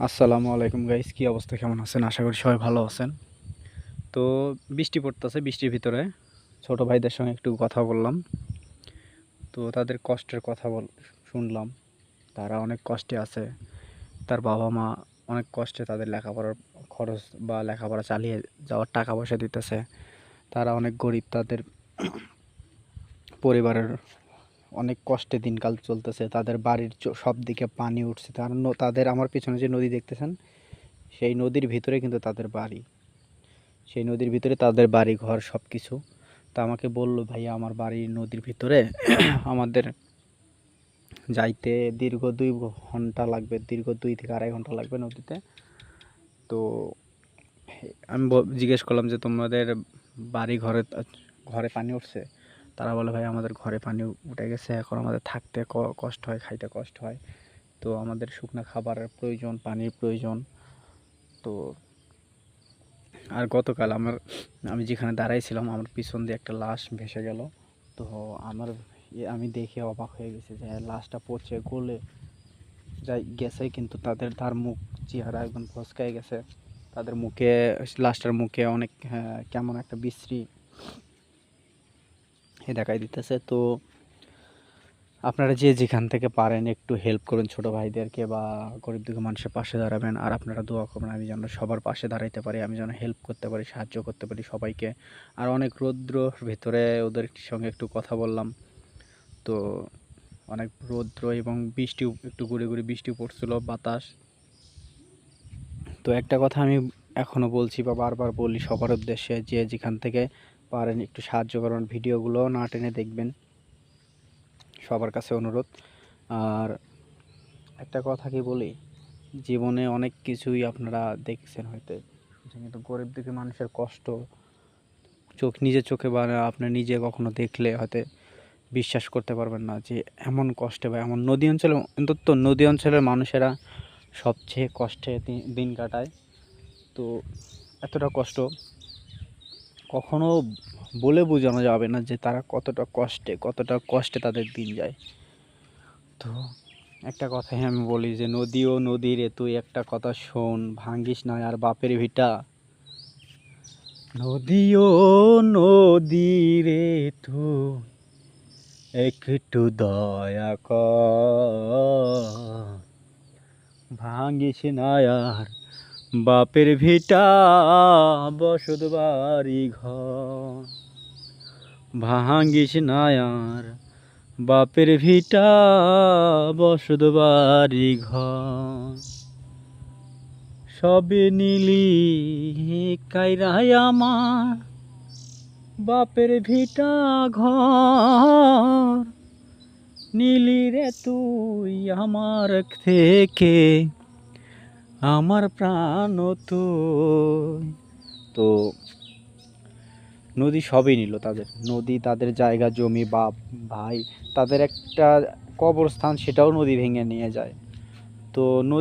আসসালামু আলাইকুম গাইস, কি অবস্থা, কেমন আছেন? আশা করি সবাই ভালো আছেন। তো বৃষ্টি পড়তেছে বৃষ্টির ভিতরে, ছোট ভাইদের সঙ্গে একটু কথা বললাম। তো তাদের কষ্টের কথা বল, শুনলাম। তারা অনেক কষ্টে আছে, তার বাবা মা অনেক কষ্টে তাদের লেখাপড়ার খরচ বা লেখাপড়া চালিয়ে যাওয়ার টাকা পয়সা দিতেছে। তারা অনেক গরিব, তাদের পরিবারের অনেক কষ্টে দিনকাল চলতেছে, তাদের বাড়ির সব দিকে পানি উঠছে, তার তাদের আমার পিছনে যে নদী দেখতেছেন, সেই নদীর ভিতরে কিন্তু তাদের বাড়ি। সেই নদীর ভিতরে তাদের বাড়ি, ঘর সব কিছু তা আমাকে বলল, ভাইয়া, আমার বাড়ি নদীর ভিতরে আমাদের যাইতে দীর্ঘ দুই ঘণ্টা লাগবে, দীর্ঘ দুই থেকে আড়াই ঘণ্টা লাগবে নদীতে। তো আমি জিজ্ঞেস করলাম যে, তোমাদের বাড়ি ঘরে ঘরে পানি উঠছে? তারা বলে ভাই আমাদের ঘরে পানি উঠে গেছে এখন আমাদের থাকতে কষ্ট হয় খাইতে কষ্ট হয়। তো আমাদের শুকনো খাবারের প্রয়োজন পানির প্রয়োজন। তো আর গতকাল আমার আমি যেখানে দাঁড়াইছিলাম আমার পিছন দিয়ে একটা লাশ ভেসে গেল। তো আমার আমি দেখে অবাক হয়ে গেছি যে লাশটা পচে গলে যাই গেছে কিন্তু তাদের তার মুখ চেহারা একদম ফসকাই গেছে। তাদের মুখে লাশটার মুখে অনেক হ্যাঁ, কেমন একটা বিশ্রী এ দেখাই দিতেছে। তো আপনারা যে যেখান থেকে পারেন একটু হেল্প করুন ছোট ভাইদেরকে বা গরিব দুঃখ মানুষের পাশে দাঁড়াবেন। আর আপনারা দোয়া করবেন, আমি যেন সবার পাশে দাঁড়াইতে পারি, আমি যেন হেল্প করতে পারি, সাহায্য করতে পারি সবাইকে। আর অনেক রৌদ্র ভেতরে ওদের সঙ্গে একটু কথা বললাম। তো অনেক রৌদ্র এবং বৃষ্টি, একটু গুড়ি গুড়ি বৃষ্টি পড়ছিল, বাতাস। তো একটা কথা আমি এখনও বলছি বা বারবার বলি সবার উদ্দেশ্যে, যে যেখান থেকে পারেন, একটু সাহায্য করুন। ভিডিওগুলো না টেনে দেখবেন। সবার কাছে অনুরোধ। আর একটা কথা কি বলি? জীবনে অনেক কিছুই আপনারা দেখছেন হয়তো। কিন্তু গরিব দুঃখী মানুষের কষ্ট, চোখ, নিজের চোখে বা আপনি নিজে কখনো দেখলে হয়তো বিশ্বাস করতে পারবেন না যে এমন কষ্টে বা এমন নদী অঞ্চলে, অন্তত নদী অঞ্চলের মানুষেরা সবচেয়ে কষ্টে দিন কাটায়। তো এতটা কষ্ট কখনো বলে বোঝানো যাবে না যে তারা কতটা কষ্টে কতটা কষ্টে তাদের দিন যায়। তো একটা কথাই আমি বলি যে নদী ও নদী রে, তুই একটা কথা শোন, ভাঙ্গিস না আর বাপের ভিটা। নদী ও নদী রে, তুই একটু দয়া কর। ভাঙ্গিস না আর বাপের ভিটা বসত বাড়ি ঘর। ভাঙ্গিস না আর বাপের ভিটা বসত বাড়ি ঘর। সবে নীলি কাইরাই আমার বাপের ভিটা ঘর। নীলি রে তুই আমার থেকে আমার প্রাণ তো। তো নদী সবই নিল তাদের। নদী, তাদের জায়গা, জমি, বাপ, ভাই, তাদের একটা কবরস্থান সেটাও নদী ভেঙে নিয়ে যায়। তো নদী